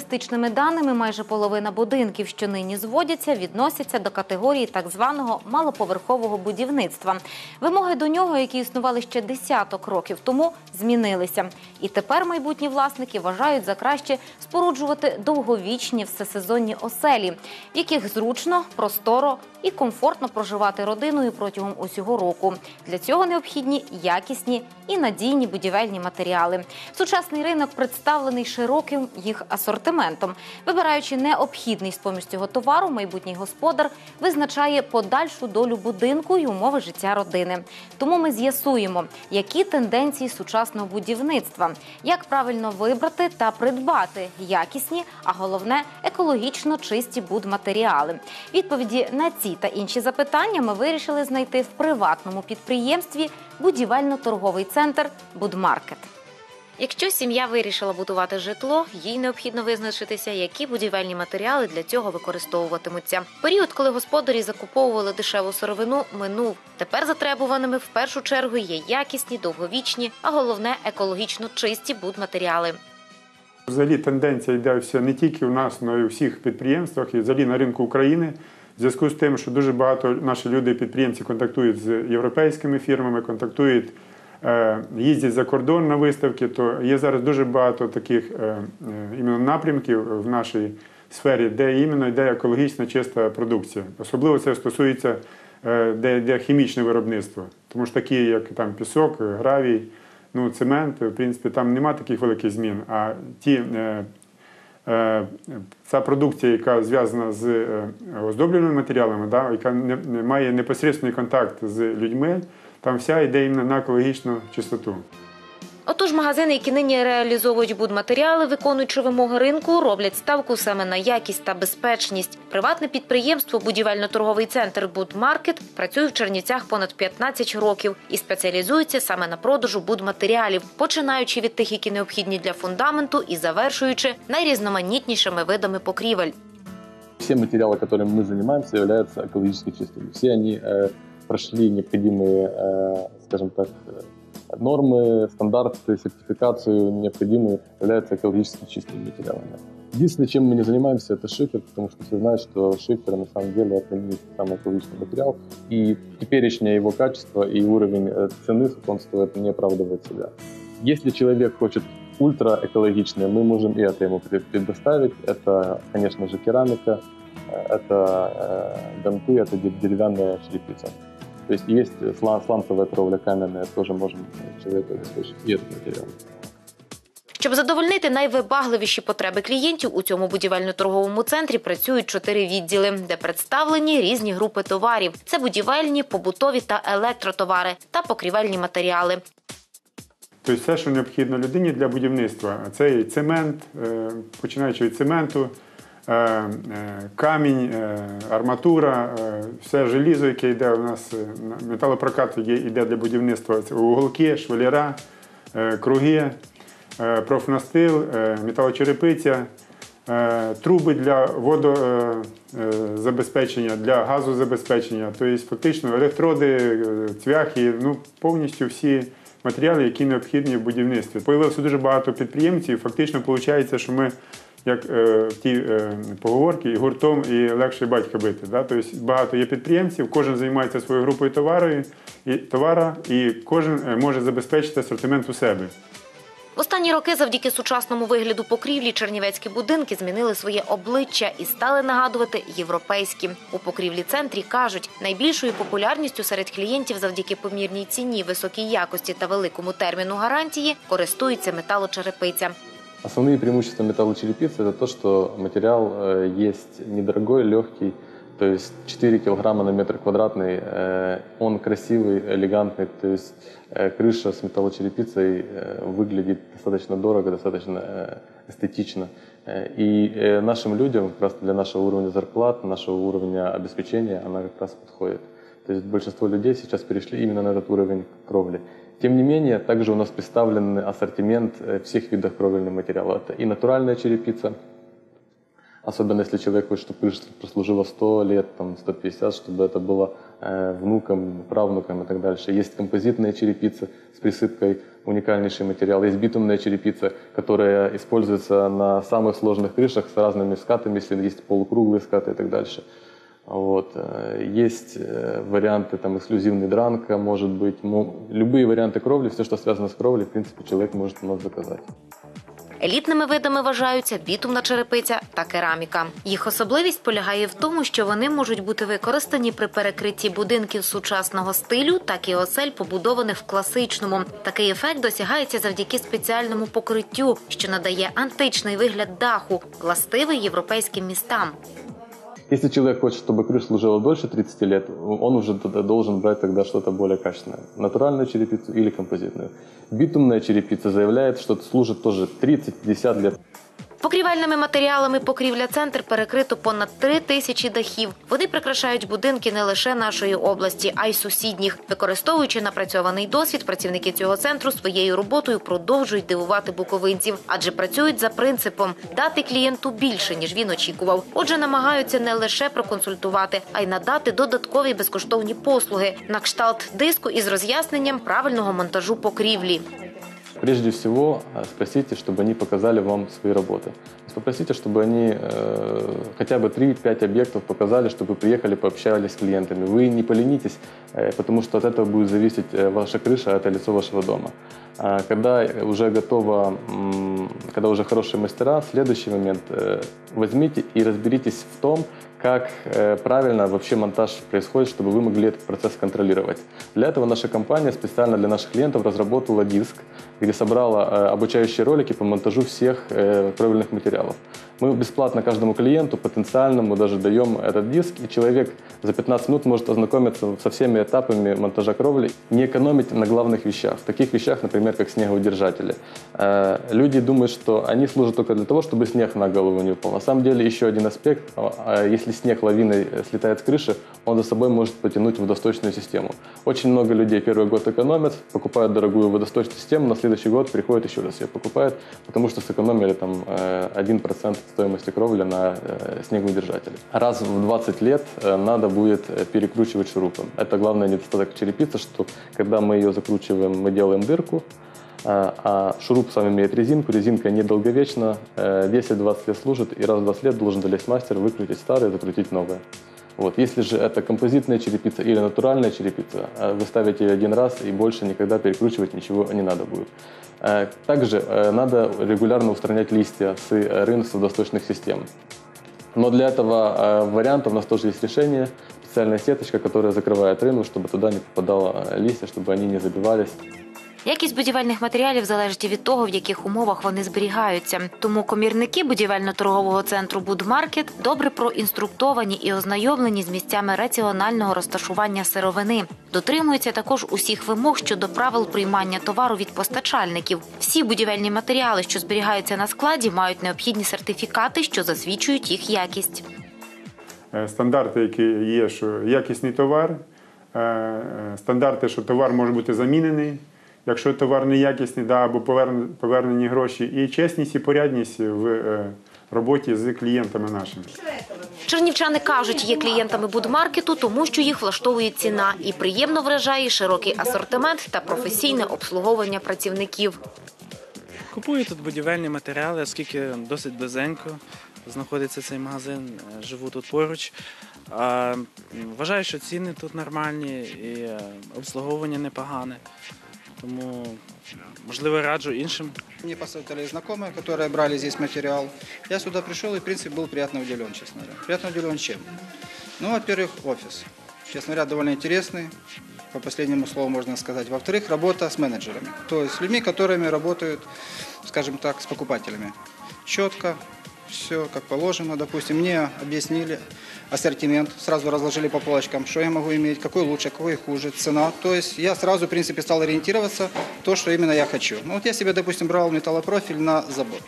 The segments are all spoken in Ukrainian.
статистичними даними, майже половина будинків, що нині зводяться, відносяться до категорії так званого малоповерхового будівництва. Вимоги до нього, які існували ще десяток років тому, змінилися. І тепер майбутні власники вважають за краще споруджувати довговічні всесезонні оселі, в яких зручно, просторо і комфортно проживати родиною протягом усього року. Для цього необхідні якісні і надійні будівельні матеріали. Сучасний ринок представлений широким їх асортиментом. Вибираючи необхідний з поміж цього товару, майбутній господар визначає подальшу долю будинку і умови життя родини. Тому ми з'ясуємо, які тенденції сучасного будівництва, як правильно вибрати та придбати якісні, а головне екологічно чисті будматеріали. Відповіді на ці та інші запитання ми вирішили знайти в приватному підприємстві будівельно-торговий центр Будмаркет. Якщо сім'я вирішила будувати житло, їй необхідно визначитися, які будівельні матеріали для цього використовуватимуться. Період, коли господарі закуповували дешеву сировину, минув. Тепер затребуваними в першу чергу є якісні, довговічні, а головне екологічно чисті будматеріали. Взагалі тенденція йде все не тільки у нас, але й у всіх підприємствах, і взагалі на ринку України. В зв'язку з тим, що дуже багато наші люди, підприємці, контактують з європейськими фірмами, контактують, е, їздять за кордон на виставки, то є зараз дуже багато таких е, е, іменно напрямків в нашій сфері, де іменно йде екологічно чиста продукція. Особливо це стосується де йде хімічне виробництво, тому що такі, як там пісок, гравій, ну, цемент, в принципі, там нема таких великих змін. А ті ця продукція, яка зв'язана з оздобленими матеріалами, да, яка не, не має непосередній контакт з людьми, там вся йде на екологічну чистоту. Отож, магазини, які нині реалізовують будматеріали, виконуючи вимоги ринку, роблять ставку саме на якість та безпечність. Приватне підприємство Будівельно-торговий центр Будмаркет працює в Чернівцях понад 15 років і спеціалізується саме на продажу будматеріалів, починаючи від тих, які необхідні для фундаменту, і завершуючи найрізноманітнішими видами покрівель. Все материалы, которыми мы занимаемся, являются экологически чистыми. Все они э, прошли необходимые, э, скажем так, э, нормы, стандарты, сертификацию необходимые, являются экологически чистыми материалами. Единственное, чем мы не занимаемся, это шифер, потому что все знают, что шифер на самом деле это не самый экологичный материал, и теперешнее его качество и уровень э, цены, он стоит, не оправдывает себя. Если человек хочет ультраэкологичное, мы можем и это ему пред- предоставить. Это, конечно же, керамика, э, это э, гонты, это де- деревянная черепица. То есть есть слан- сланцевая кровля каменная, тоже можем человеку обеспечить и этот материал. Щоб задовольнити найвибагливіші потреби клієнтів, у цьому будівельно-торговому центрі працюють чотири відділи, де представлені різні групи товарів: це будівельні, побутові та електротовари та покрівельні матеріали. Тобто все, що необхідно людині для будівництва, це і цемент, е, починаючи від цементу, камінь, е, арматура, е, все желізо, яке йде у нас, е, металопрокат йде для будівництва, уголки, швеліра, е, круги, е, профнастил, е, металочерепиця, е, труби для водозабезпечення, для газозабезпечення, тобто фактично електроди, е, цвяхи, ну повністю всі матеріали, які необхідні в будівництві. Появилося дуже багато підприємців. Фактично виходить, що ми, як е, в тій е, поговорці, і гуртом і легше батька бити. Да? Тобто багато є підприємців, кожен займається своєю групою товару, і, товара, і кожен е, може забезпечити асортимент у себе. В останні роки, завдяки сучасному вигляду покрівлі, чернівецькі будинки змінили своє обличчя і стали нагадувати європейські. У покрівлі центрі кажуть, найбільшою популярністю серед клієнтів завдяки помірній ціні, високій якості та великому терміну гарантії користується металочерепиця. Основные преимущества металлочерепицы – это то, что материал э, есть недорогой, легкий, то есть 4 килограмма на метр квадратный, э, он красивый, элегантный, то есть э, крыша с металлочерепицей выглядит достаточно дорого, достаточно эстетично. И нашим людям, как раз для нашего уровня зарплат, нашего уровня обеспечения, она как раз подходит. То есть большинство людей сейчас перешли именно на этот уровень кровли. Тем не менее, также у нас представлен ассортимент э, всех видов кровельного материала. Это и натуральная черепица, Особенно если человек хочет, чтобы крыша прослужила 100 лет, там, 150, чтобы это было э, внукам, правнукам и так дальше. Есть композитная черепица с присыпкой, уникальнейший материал. Есть битумная черепица, которая используется на самых сложных крышах с разными скатами, если есть полукруглые скаты и так дальше. Вот. э, Есть э, варианты, там, эксклюзивный дранка, может быть, мо- любые варианты кровли, все, что связано с кровлей, в принципе, человек может у нас заказать. Елітними видами вважаються бітумна черепиця та кераміка. Їх особливість полягає в тому, що вони можуть бути використані при перекритті будинків сучасного стилю, так і осель, побудованих в класичному. Такий ефект досягається завдяки спеціальному покриттю, що надає античний вигляд даху, властивий європейським містам. Если человек хочет, чтобы крыша служила дольше 30 лет, он уже должен брать тогда что-то более качественное. Натуральную черепицу или композитную. Битумная черепица заявляет, что служит тоже 30-50 лет. Покрівельними матеріалами покрівля центр перекрито понад три тисячі дахів. Вони прикрашають будинки не лише нашої області, а й сусідніх. Використовуючи напрацьований досвід, працівники цього центру своєю роботою продовжують дивувати буковинців, адже працюють за принципом дати клієнту більше ніж він очікував. Отже, намагаються не лише проконсультувати, а й надати додаткові безкоштовні послуги на кшталт диску із роз'ясненням правильного монтажу покрівлі. Прежде всего, э, спросите, чтобы они показали вам свои работы. Попросите, чтобы они э, хотя бы 3-5 объектов показали, чтобы приехали, пообщались с клиентами. Вы не поленитесь, э, потому что от этого будет зависеть э, ваша крыша, это лицо вашего дома. А Когда уже готово, когда уже хорошие мастера, следующий момент, э, возьмите и разберитесь в том, как э, правильно вообще монтаж происходит, чтобы вы могли этот процесс контролировать. Для этого наша компания специально для наших клиентов разработала диск, где собрала э, обучающие ролики по монтажу всех э, кровельных материалов. Мы бесплатно каждому клиенту, потенциальному, даже даем этот диск, и человек за 15 минут может ознакомиться со всеми этапами монтажа кровли, не экономить на главных вещах, в таких вещах, например, как снегоудержатели. Люди думают, что они служат только для того, чтобы снег на голову не упал. На самом деле еще один аспект, а, а если снег лавиной э, слетает с крыши, он за собой может потянуть водосточную систему. Очень много людей первый год экономят, покупают дорогую водосточную систему, на следующий год приходят еще раз ее покупают, потому что сэкономили там э, 1% стоимости кровли на э, снегоудержатели. Раз в 20 лет э, надо будет э, перекручивать шурупом. Это главный недостаток черепицы, что когда мы ее закручиваем, мы делаем дырку, а а шуруп сам имеет резинку, резинка недолговечна, э, 10-20 лет служит, и раз в 20 лет должен залезть мастер, выкрутить старое, закрутить новое. Вот. Если же это композитная черепица или натуральная черепица, э, вы ставите ее один раз и больше никогда перекручивать ничего не надо будет. Э, Также э, надо регулярно устранять листья с э, рынок водосточных систем. Но для этого э, варианта у нас тоже есть решение. Специальная сеточка, которая закрывает рынок, чтобы туда не попадало э, листья, чтобы они не забивались. Якість будівельних матеріалів залежить від того, в яких умовах вони зберігаються. Тому комірники будівельно-торгового центру Будмаркет добре проінструктовані і ознайомлені з місцями раціонального розташування сировини. Дотримуються також усіх вимог щодо правил приймання товару від постачальників. Всі будівельні матеріали, що зберігаються на складі, мають необхідні сертифікати, що засвідчують їх якість. Е, стандарти, які є, що якісний товар, е, е, стандарти, що товар може бути замінений, якщо товар неякісний, да, або повернені гроші, і чесність і порядність в е, роботі з клієнтами нашими. Чернівчани кажуть, є клієнтами будмаркету, тому що їх влаштовує ціна і приємно вражає широкий асортимент та професійне обслуговування працівників. Купую тут будівельні матеріали, оскільки досить близенько знаходиться цей магазин, е, живу тут поруч. Вважаю, що ціни тут нормальні і е, обслуговування непогане. Тому, можливо, раджу іншим Мне посоветовали знакомые, которые брали здесь материал. Я сюда пришел и, в принципе, был приятно удивлен, честно говоря. Приятно удивлен чем? Ну, во-первых, офис. Честно говоря, довольно интересный, по последнему слову можно сказать. Во-вторых, работа с менеджерами. То есть людьми, которыми работают, скажем так, с покупателями. Четко, все как положено. Допустим, мне объяснили ассортимент, сразу разложили по полочкам, что я могу иметь, какой лучше, какой хуже, цена. То есть я сразу, в принципе, стал ориентироваться то, что именно я хочу. Ну вот я себе, допустим, брал металлопрофиль на забор.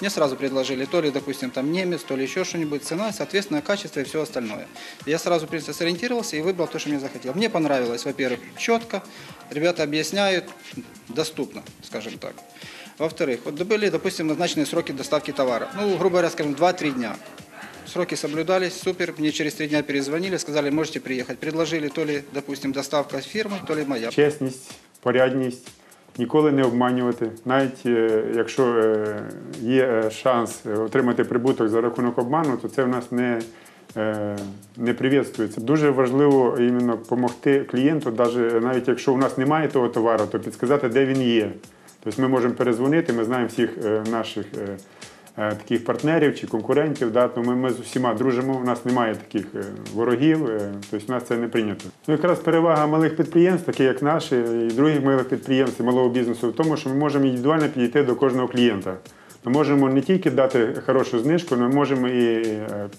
Мне сразу предложили то ли, допустим, там немец, то ли еще что-нибудь, цена, соответственно, качество и все остальное. Я сразу, в принципе, сориентировался и выбрал то, что мне захотел. Мне понравилось, во-первых, четко, ребята объясняют, доступно, скажем так. Во-вторых, вот были, допустим, назначенные сроки доставки товара. Ну, грубо говоря, скажем, 2-3 дня. Сроки соблюдались, супер. Мне через три дня перезвонили, сказали, можете приехать. Предложили то ли, допустим, доставка фирмы, то ли моя. Чесність, порядність, ніколи не обманювати. Навіть е, якщо е, є е, шанс е, отримати прибуток за рахунок обману, то це в нас не, е, не привітствується. Дуже важливо іменно допомогти клієнту, навіть, навіть якщо у нас немає того товару, то підсказати, де він є. Тобто ми можемо перезвонити, ми знаємо всіх е, наших. е, е, Таких партнерів чи конкурентів, да, то ми, з усіма дружимо, у нас немає таких ворогів, тобто у нас це не прийнято. Ну, якраз перевага малих підприємств, такі як наші, і других малих підприємств, і малого бізнесу, в тому, що ми можемо індивідуально підійти до кожного клієнта. Ми можемо не тільки дати хорошу знижку, ми можемо і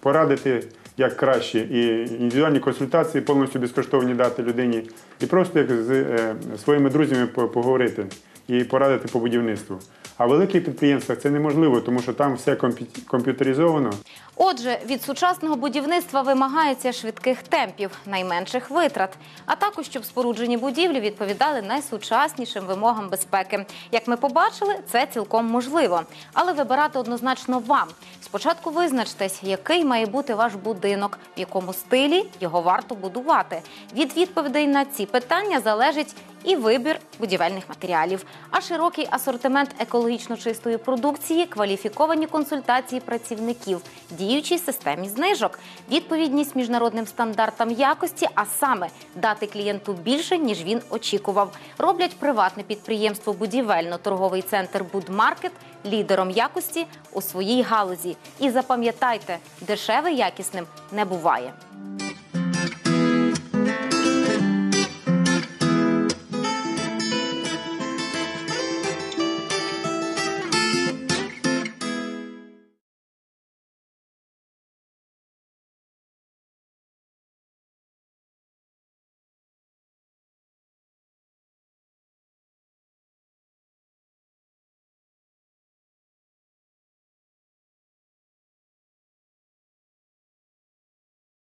порадити як краще, і індивідуальні консультації повністю безкоштовні дати людині, і просто як з своїми друзями поговорити і порадити по будівництву. А в великих підприємствах це неможливо, тому що там все комп'ю- комп'ютеризовано. Отже, від сучасного будівництва вимагається швидких темпів, найменших витрат, а також щоб споруджені будівлі відповідали найсучаснішим вимогам безпеки. Як ми побачили, це цілком можливо, але вибирати однозначно вам. Спочатку визначтесь, який має бути ваш будинок, в якому стилі його варто будувати. Від відповідей на ці питання залежить і вибір будівельних матеріалів, а широкий асортимент екологічно чистої продукції, кваліфіковані консультації працівників, діючій системі знижок, відповідність міжнародним стандартам якості, а саме дати клієнту більше ніж він очікував. Роблять приватне підприємство будівельно-торговий центр Будмаркет лідером якості у своїй галузі. І запам'ятайте, дешеве якісним не буває.